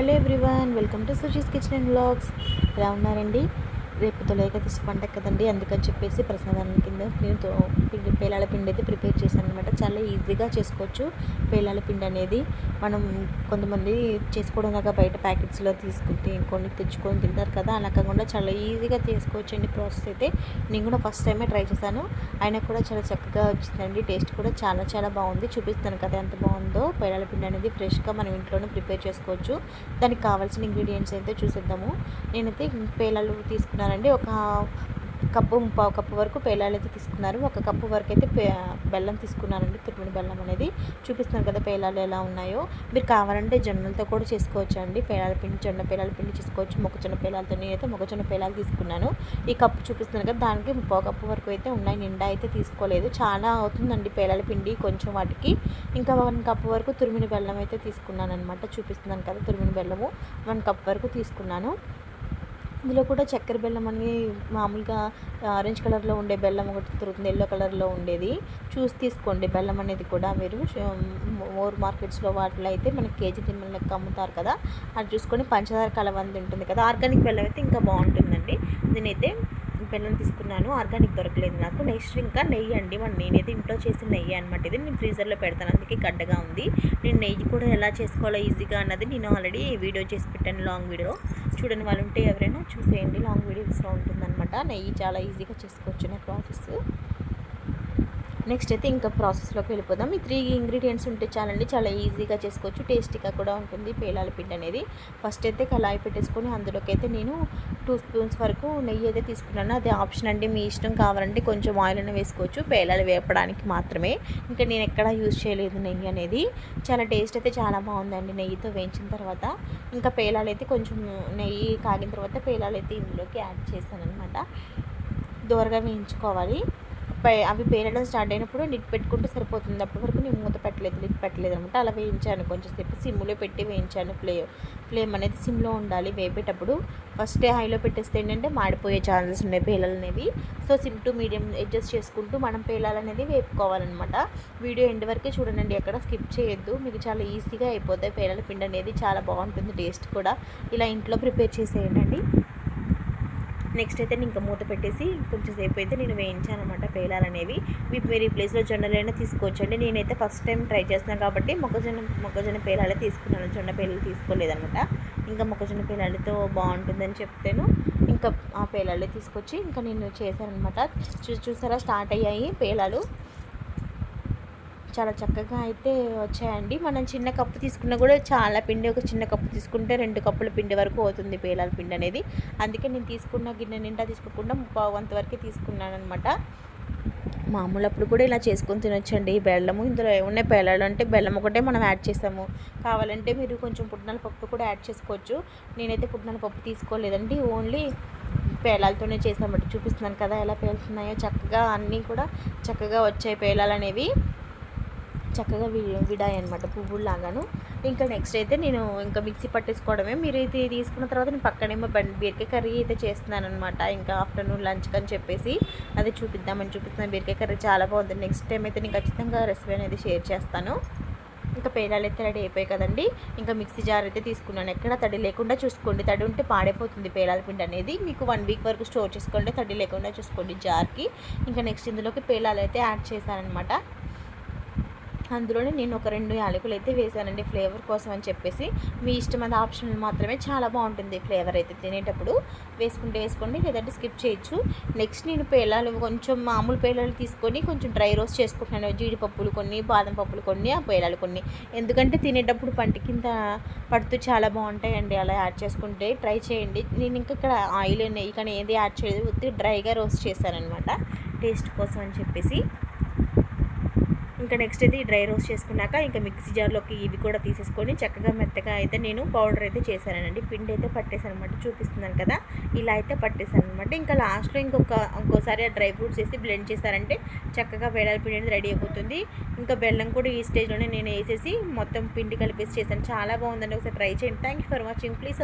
Hello everyone welcome to Suji's kitchen and blogs ఎలా ఉన్నారండి? రేపు తొలగతి పండగ కదండి అందుకని చెప్పేసి ప్రసాదాన్ని కింద నేను తో- పిండి పేలాల పిండి అయితే ప్రిపేర్ చేశాను అనమాట చాలా ఈజీగా చేసుకోవచ్చు పేలాల పిండి అనేది. మనం కొంతమంది చేసుకోవడం దాకా బయట ప్యాకెట్స్లో తీసుకుంటే కొన్ని తెచ్చుకొని తింటారు కదా అలా కాకుండా చాలా ఈజీగా చేసుకోవచ్చు అండి ప్రాసెస్ అయితే. నేను కూడా ఫస్ట్ టైమే ట్రై చేశాను. అయినా కూడా చాలా చక్కగా వచ్చిందండి. టేస్ట్ కూడా చాలా చాలా బాగుంది. చూపిస్తాను కదా ఎంత బాగుందో. పేలాల పిండి అనేది ఫ్రెష్గా మనం ఇంట్లోనే ప్రిపేర్ చేసుకోవచ్చు. దానికి కావాల్సిన ఇంగ్రీడియంట్స్ అయితే చూసేద్దాము. నేనైతే పేలాలు తీసుకున్నానండి. ఒక కప్పు పావు కప్పు వరకు పేలాలు అయితే తీసుకున్నారు. ఒక కప్పు వరకు అయితే పే బెల్లం తీసుకున్నానండి. తురిమిడి బెల్లం అనేది. చూపిస్తున్నాను కదా పేలాలు ఎలా ఉన్నాయో. మీరు కావాలంటే జొన్నలతో కూడా చేసుకోవచ్చు అండి పేలాల పిండి జొన్న పేలాల పిండి చేసుకోవచ్చు. మొక్కజొన్న పేలాలతో నేనైతే మొక్కజొన్న పేలాలు తీసుకున్నాను. ఈ కప్పు చూపిస్తున్నాను కదా దానికి పావు కప్పు వరకు అయితే ఉన్నాయి. నిండా అయితే తీసుకోలేదు. చాలా అవుతుందండి పేలాల పిండి కొంచెం వాటికి. ఇంకా వన్ కప్ వరకు తురిమిన బెల్లం అయితే తీసుకున్నాను అనమాట చూపిస్తున్నాను కదా తురిమిన బెల్లము. వన్ కప్ వరకు తీసుకున్నాను. ఇందులో కూడా చక్కెర బెల్లం అనేది మామూలుగా ఆరెంజ్ కలర్లో ఉండే బెల్లం ఒకటి దొరుకుతుంది ఎల్లో కలర్లో ఉండేది. చూసి తీసుకోండి బెల్లం అనేది కూడా మీరు మోర్ మార్కెట్స్లో వాటిలో అయితే మనకి కేజీ తిమ్మల లెక్క అమ్ముతారు కదా. అది చూసుకొని పంచదార కలవంది ఉంటుంది కదా. ఆర్గానిక్ బెల్లం అయితే ఇంకా బాగుంటుందండి. నేనైతే బెల్లం తీసుకున్నాను. ఆర్గానిక్ దొరకలేదు నాకు. నెక్స్ట్ ఇంకా నెయ్యి అండి. మన నేనైతే ఇంట్లో చేసిన నెయ్యి అనమాట ఇది నేను ఫ్రీజర్లో పెడతాను. అందుకే గడ్డగా ఉంది. నేను నెయ్యి కూడా ఎలా చేసుకోవాలో ఈజీగా అన్నది నేను ఆల్రెడీ వీడియో చేసి పెట్టాను లాంగ్ వీడియో. చూడని వాళ్ళు ఉంటే ఎవరైనా చూసేయండి. లాంగ్ వీడియోస్లో ఉంటుందన్నమాట. నెయ్యి చాలా ఈజీగా చేసుకోవచ్చు. నా ప్రాసెస్ నెక్స్ట్ అయితే ఇంకా ప్రాసెస్లోకి వెళ్ళిపోదాం. ఈ త్రీ ఇంగ్రీడియంట్స్ ఉంటే చాలండి చాలా ఈజీగా చేసుకోవచ్చు టేస్టీగా కూడా ఉంటుంది పేలాల పిండి అనేది. ఫస్ట్ అయితే కళాయి పెట్టేసుకొని అందులోకి అయితే నేను టూ స్పూన్స్ వరకు నెయ్యి అయితే తీసుకున్నాను. అది ఆప్షన్ అండి మీ ఇష్టం కావాలంటే కొంచెం ఆయిల్ అయినా వేసుకోవచ్చు పేలాలు వేపడానికి మాత్రమే. ఇంకా నేను ఎక్కడా యూజ్ చేయలేదు నెయ్యి అనేది. చాలా టేస్ట్ అయితే చాలా బాగుందండి నెయ్యితో వేయించిన తర్వాత. ఇంకా పేలాలు అయితే కొంచెం నెయ్యి కాగిన తర్వాత పేలాలు అయితే ఇందులోకి యాడ్ చేశాను అనమాట దోరగా వేయించుకోవాలి. అవి పేరడం స్టార్ట్ అయినప్పుడు నిట్ పెట్టుకుంటే సరిపోతుంది. అప్పటి వరకు నేను మూత పెట్టలేదు నిట్ పెట్టలేదు అనమాట. అలా వేయించాను కొంచెం సేపు సిమ్లో పెట్టి వేయించాను ఫ్లే ఫ్లేమ్ అనేది సిమ్లో ఉండాలి వేపేటప్పుడు. ఫస్ట్ హైలో పెట్టేస్తే ఏంటంటే మాడిపోయే ఛాన్సెస్ ఉన్నాయి పేలాలు అనేవి. So sim to medium adjust చేసుకుంటూ మనం పేలాలు అనేది వేపుకోవాలన్నమాట. వీడియో ఎండ్ వరకే చూడండి ఎక్కడ స్కిప్ చేయొద్దు. మీకు చాలా ఈజీగా అయిపోతాయి. పేలాల పిండి అనేది చాలా బాగుంటుంది టేస్ట్ కూడా. ఇలా ఇంట్లో ప్రిపేర్ చేసేయండి. నెక్స్ట్ అయితే నేను ఇంకా మూత పెట్టేసి కొంచెం సేపు అయితే నేను వేయించాను అనమాట పేలాలు మీకు మీరు ఈ ప్లేస్లో జొన్నలైనా తీసుకోవచ్చండి. నేనైతే ఫస్ట్ టైం ట్రై చేస్తున్నాను కాబట్టి మొక్కజొన్న మొక్కజొన్న పేలాలే తీసుకున్నాను. జొన్న పేలాలు తీసుకోలేదనమాట ఇంకా మొక్కజొన్న పేలాలతో బాగుంటుందని చెప్తాను. ఇంకా ఆ పేలాలే తీసుకొచ్చి ఇంకా నేను చేశాను అనమాట చూ చూసారా? స్టార్ట్ అయ్యాయి పేలాలు. చాలా చక్కగా అయితే వచ్చాయండి. మనం చిన్న కప్పు తీసుకున్నా కూడా చాలా పిండి ఒక చిన్న కప్పు తీసుకుంటే రెండు కప్పుల పిండి వరకు అవుతుంది పేలాల పిండి అనేది. అందుకే నేను తీసుకున్న గిన్నె నిండా తీసుకోకుండా పావు వంత వరకే తీసుకున్నాను అనమాట మామూలు అప్పుడు కూడా ఇలా చేసుకొని తినొచ్చండి. బెల్లము ఇందులో ఏమున్నాయి? పేలాలు అంటే బెల్లం ఒకటే మనం యాడ్ చేసాము కావాలంటే మీరు కొంచెం పుట్నాల పప్పు కూడా యాడ్ చేసుకోవచ్చు. నేనైతే పుట్నాల పప్పు తీసుకోలేదండి. ఓన్లీ పేలాలతోనే చేసామంటే చూపిస్తున్నాను కదా ఎలా పేలుతున్నాయో. చక్కగా అన్నీ కూడా చక్కగా వచ్చాయి పేలాలు అనేవి చక్కగా వి విడాయి అనమాట పువ్వుల్లాగాను. ఇంకా నెక్స్ట్ అయితే నేను ఇంకా మిక్సీ పట్టేసుకోవడమే. మీరు ఇది తీసుకున్న తర్వాత నేను పక్కనేమో బండి బీరకాయ కర్రీ అయితే చేస్తున్నాను అనమాట ఇంకా ఆఫ్టర్నూన్ లంచ్కి అని చెప్పేసి అది చూపిద్దామని చూపిస్తున్నాను బీరకాయ కర్రీ చాలా బాగుంది. నెక్స్ట్ టైం అయితే నేను ఖచ్చితంగా రెసిపీ అనేది షేర్ చేస్తాను. ఇంకా పేలాలు అయితే రెడీ అయిపోయాయి కదండి. ఇంకా మిక్సీ జార్ అయితే తీసుకున్నాను. ఎక్కడ తడి లేకుండా చూసుకోండి. తడి ఉంటే పాడైపోతుంది పేలాల పిండి అనేది. మీకు వన్ వీక్ వరకు స్టోర్ చేసుకోండి. తడి లేకుండా చూసుకోండి జార్కి. ఇంకా నెక్స్ట్ ఇందులోకి పేలాలు అయితే యాడ్ చేశానమాట అందులోనే నేను ఒక రెండు యాలకులు అయితే వేసానండి ఫ్లేవర్ కోసం అని చెప్పేసి. మీ ఇష్టం అది ఆప్షనల్ మాత్రమే చాలా బాగుంటుంది ఫ్లేవర్ అయితే తినేటప్పుడు. వేసుకుంటే వేసుకోండి లేదంటే స్కిప్ చేయొచ్చు. నెక్స్ట్ నేను పేలాలు కొంచెం మామూలు పేలాలు తీసుకొని కొంచెం డ్రై రోస్ట్ చేసుకుంటున్నాను. జీడిపప్పులు కొన్ని బాదం పప్పులు కొన్ని ఆ పేలాలు కొన్ని. ఎందుకంటే తినేటప్పుడు పంట కింద పడుతూ చాలా బాగుంటాయండి. అలా యాడ్ చేసుకుంటే ట్రై చేయండి. నేను ఇంకా ఇక్కడ ఆయిల్ నెయ్యి కానీ ఏది యాడ్ చేయలేదు. ఉత్తి డ్రైగా రోస్ట్ చేశానమాట టేస్ట్ కోసం అని చెప్పేసి. ఇంకా నెక్స్ట్ అయితే ఈ డ్రై రోస్ట్ చేసుకున్నాక ఇంకా మిక్సీ జార్లోకి ఇవి కూడా తీసేసుకొని చక్కగా మెత్తగా అయితే నేను పౌడర్ అయితే చేశానండి. పిండి అయితే పట్టేసాను అనమాట చూపిస్తున్నాను కదా. ఇలా అయితే పట్టేసాను అనమాట ఇంకా లాస్ట్లో ఇంకొక ఇంకోసారి ఆ డ్రై ఫ్రూట్స్ వేసి బ్లెండ్ చేశారంటే చక్కగా వేడాల పిండి అనేది రెడీ అయిపోతుంది. ఇంకా బెల్లం కూడా ఈ స్టేజ్లోనే నేను వేసేసి మొత్తం పిండి కలిపేసి చేశాను. చాలా బాగుందండి. ఒకసారి ట్రై చేయండి. Thank you for watching please